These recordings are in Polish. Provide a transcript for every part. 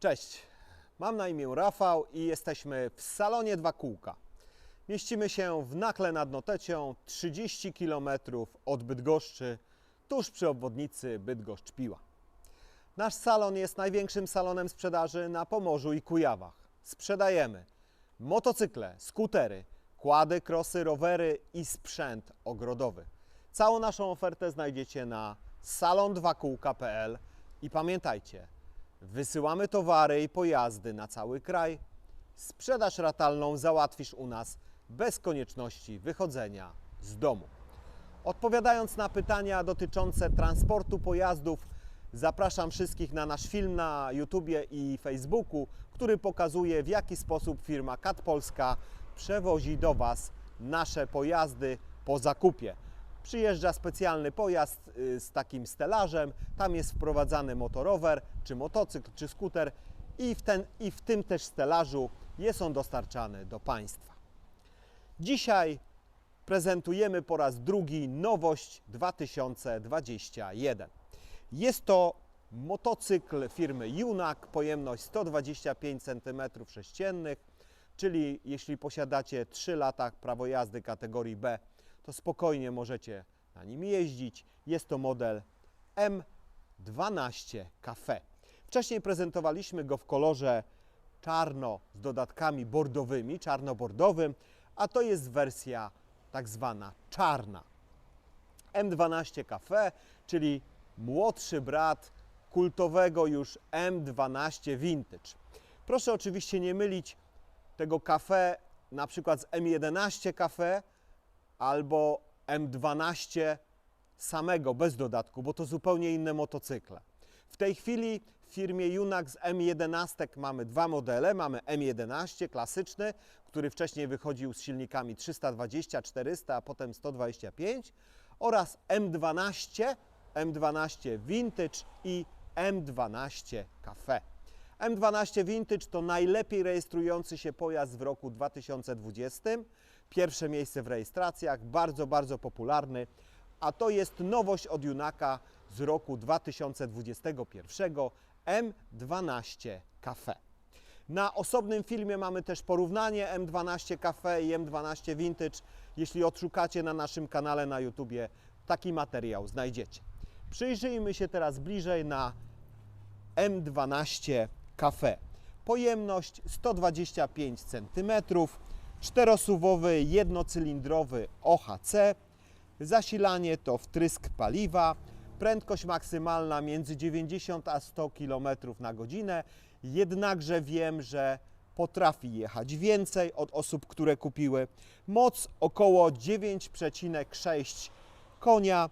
Cześć, mam na imię Rafał i jesteśmy w salonie Dwa Kółka. Mieścimy się w Nakle nad Notecią, 30 km od Bydgoszczy, tuż przy obwodnicy Bydgoszcz-Piła. Nasz salon jest największym salonem sprzedaży na Pomorzu i Kujawach. Sprzedajemy motocykle, skutery, kłady, krosy, rowery i sprzęt ogrodowy. Całą naszą ofertę znajdziecie na salon2kółka.pl i pamiętajcie, wysyłamy towary i pojazdy na cały kraj. Sprzedaż ratalną załatwisz u nas bez konieczności wychodzenia z domu. Odpowiadając na pytania dotyczące transportu pojazdów, zapraszam wszystkich na nasz film na YouTubie i Facebooku, który pokazuje w jaki sposób firma Kat Polska przewozi do Was nasze pojazdy po zakupie. Przyjeżdża specjalny pojazd y, z takim stelażem, tam jest wprowadzany motorower, czy motocykl, czy skuter i w, ten, i w tym też stelażu jest on dostarczany do Państwa. Dzisiaj prezentujemy po raz drugi nowość 2021. Jest to motocykl firmy Junak, pojemność 125 cm3, czyli jeśli posiadacie 3 lata prawo jazdy kategorii B, to spokojnie możecie na nim jeździć. Jest to model M12 Cafe. Wcześniej prezentowaliśmy go w kolorze czarno z dodatkami bordowymi, czarno-bordowym, a to jest wersja tak zwana czarna. M12 Cafe, czyli młodszy brat kultowego już M12 Vintage. Proszę oczywiście nie mylić tego kafe na przykład z M11 Cafe albo M12 samego bez dodatku, bo to zupełnie inne motocykle. W tej chwili w firmie Junak z M11 mamy dwa modele. Mamy M11 klasyczny, który wcześniej wychodził z silnikami 320, 400, a potem 125 oraz M12, M12 Vintage i M12 Cafe. M12 Vintage to najlepiej rejestrujący się pojazd w roku 2020. Pierwsze miejsce w rejestracjach, bardzo, bardzo popularny, a to jest nowość od Junaka z roku 2021 M12 Cafe. Na osobnym filmie mamy też porównanie M12 Cafe i M12 Vintage. Jeśli odszukacie na naszym kanale na YouTubie, taki materiał znajdziecie. Przyjrzyjmy się teraz bliżej na M12 Cafe. Pojemność 125 cm, czterosuwowy jednocylindrowy OHC, zasilanie to wtrysk paliwa, prędkość maksymalna między 90 a 100 km na godzinę, jednakże wiem, że potrafi jechać więcej od osób, które kupiły. Moc około 9,6 konia,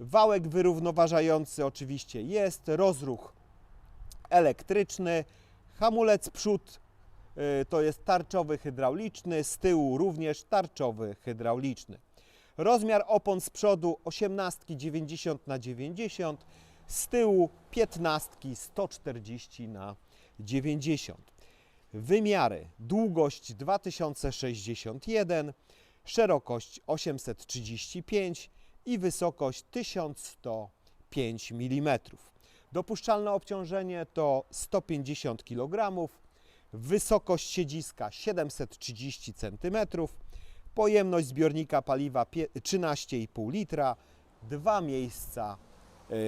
wałek wyrównoważający oczywiście jest, rozruch elektryczny, hamulec przód to jest tarczowy hydrauliczny, z tyłu również tarczowy hydrauliczny. Rozmiar opon z przodu 18 90 na 90, z tyłu 15 140 na 90. Wymiary: długość 2061, szerokość 835 i wysokość 1105 mm. Dopuszczalne obciążenie to 150 kg, wysokość siedziska 730 cm, pojemność zbiornika paliwa pie- 13,5 litra, dwa miejsca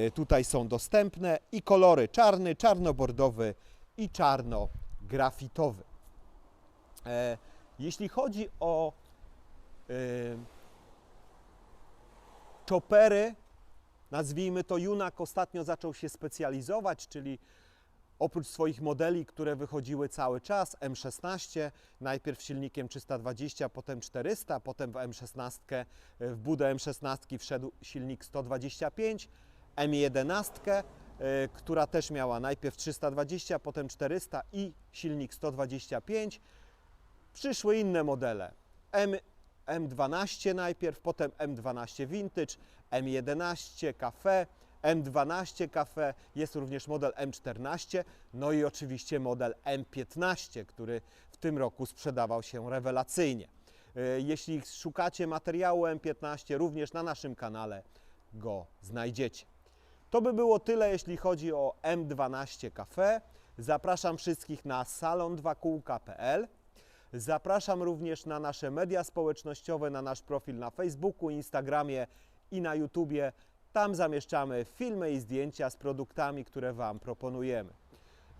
y, tutaj są dostępne i kolory czarny, czarnobordowy i czarno-grafitowy. E, Jeśli chodzi o y, chopery, nazwijmy to Junak ostatnio zaczął się specjalizować, czyli oprócz swoich modeli, które wychodziły cały czas, M16, najpierw silnikiem 320, potem 400, potem w M16, w budę M16 wszedł silnik 125, M11, e, która też miała najpierw 320, potem 400 i silnik 125. Przyszły inne modele. M, M12 najpierw, potem M12 Vintage, M11 Cafe, M12 Cafe, jest również model M14, no i oczywiście model M15, który w tym roku sprzedawał się rewelacyjnie. E, Jeśli szukacie materiału M15, również na naszym kanale go znajdziecie. To by było tyle, jeśli chodzi o M12 Cafe. Zapraszam wszystkich na salon2kółka.pl. Zapraszam również na nasze media społecznościowe, na nasz profil na Facebooku, Instagramie i na YouTubie. Tam zamieszczamy filmy i zdjęcia z produktami, które Wam proponujemy.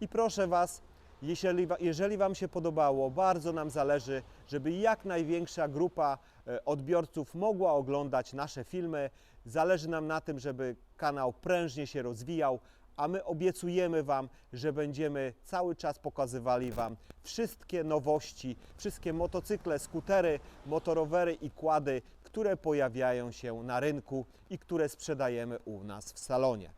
I proszę Was, jeżeli, jeżeli Wam się podobało, bardzo nam zależy, żeby jak największa grupa e, odbiorców mogła oglądać nasze filmy. Zależy nam na tym, żeby kanał prężnie się rozwijał, a my obiecujemy Wam, że będziemy cały czas pokazywali Wam wszystkie nowości, wszystkie motocykle, skutery, motorowery i kłady, które pojawiają się na rynku i które sprzedajemy u nas w salonie.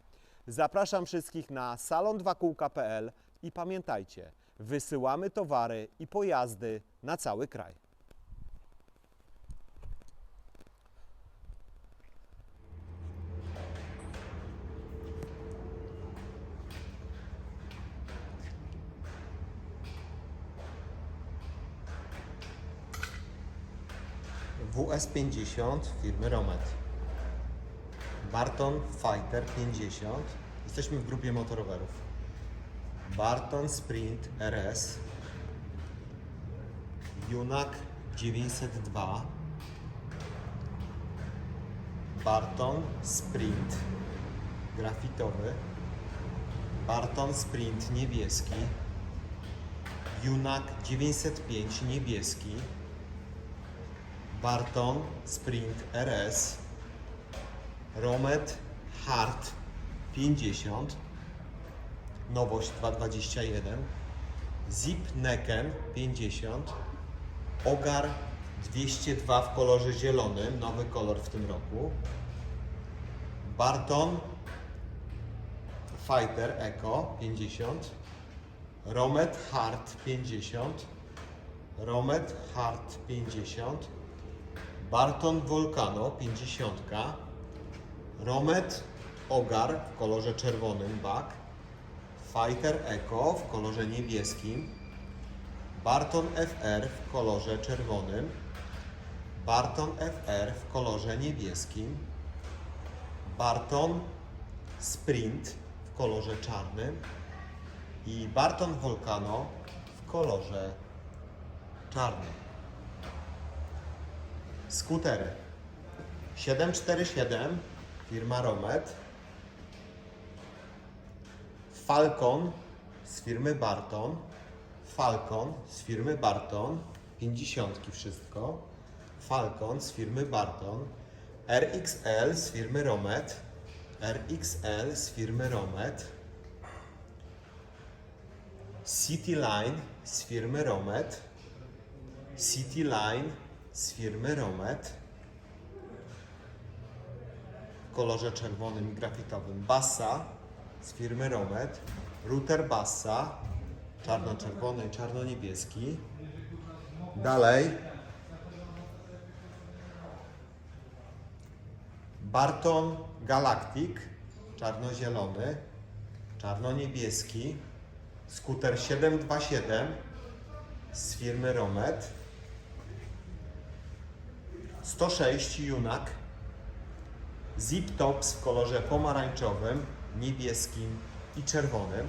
Zapraszam wszystkich na salon2kółka.pl i pamiętajcie, wysyłamy towary i pojazdy na cały kraj. WS50 firmy Romet. Barton Fighter 50. Jesteśmy w grupie motorowerów. Barton Sprint RS. Junak 902. Barton Sprint grafitowy. Barton Sprint niebieski. Junak 905 niebieski. Barton Sprint RS. Romet Hard 50, nowość 221, Zip Necken 50, Ogar 202 w kolorze zielonym, nowy kolor w tym roku, Barton Fighter Eco 50, Romet Hard 50, Romet Hard 50, Barton Volcano 50, Romet Ogar w kolorze czerwonym bak, Fighter Eco w kolorze niebieskim, Barton FR w kolorze czerwonym, Barton FR w kolorze niebieskim, Barton Sprint w kolorze czarnym. I Barton Volcano w kolorze czarnym. Skutery 747 firma Romet, Falcon z firmy Barton, Falcon z firmy Barton, 50 wszystko, Falcon z firmy Barton, RXL z firmy Romet, RXL z firmy Romet, City Line z firmy Romet, City Line z firmy Romet, w kolorze czerwonym i grafitowym. Bassa z firmy Romet, router Bassa, czarno-czerwony i czarno-niebieski. Dalej Barton Galactic, czarno-zielony, czarno-niebieski. Skuter 727 z firmy Romet. 106 Junak. Zip Tops w kolorze pomarańczowym, niebieskim i czerwonym.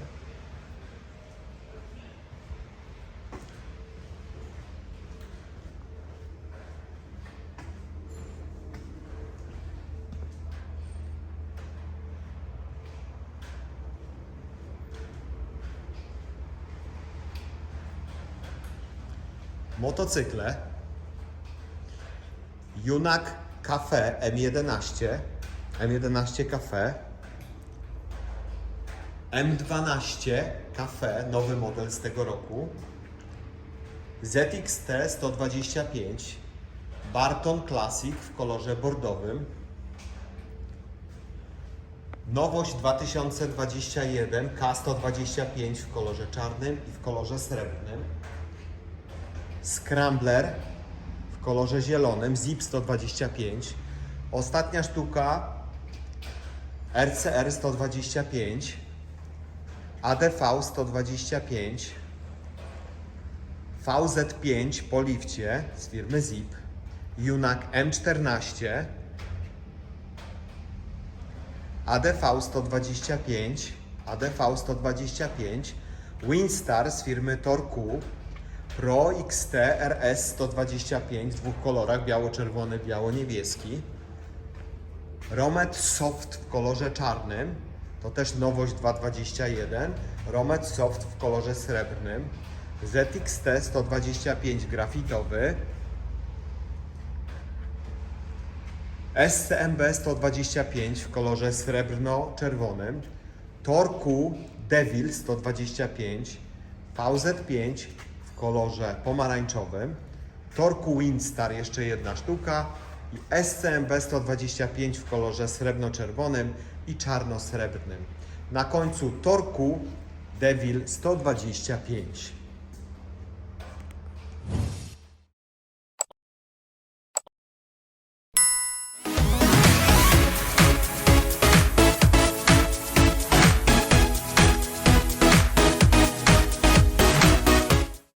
Motocykle. Junak Cafe M11, M11 Cafe, M12 Cafe, nowy model z tego roku, ZXT 125, Barton Classic w kolorze bordowym, Nowość 2021 K125 w kolorze czarnym i w kolorze srebrnym, Scrambler w kolorze zielonym, ZIP 125. Ostatnia sztuka RCR 125, ADV 125, VZ5 po lifcie z firmy ZIP, Junak M14, ADV 125, ADV 125, Winstar z firmy Torku Pro XT RS 125 w dwóch kolorach, biało-czerwony, biało-niebieski. Romet Soft w kolorze czarnym, to też nowość 221. Romet Soft w kolorze srebrnym. ZXT 125 grafitowy. SCMB 125 w kolorze srebrno-czerwonym. Torku Devil 125. VZ5 w kolorze pomarańczowym. Torku Winstar jeszcze jedna sztuka i SCMB 125 w kolorze srebrno-czerwonym i czarno-srebrnym. Na końcu Torku Devil 125.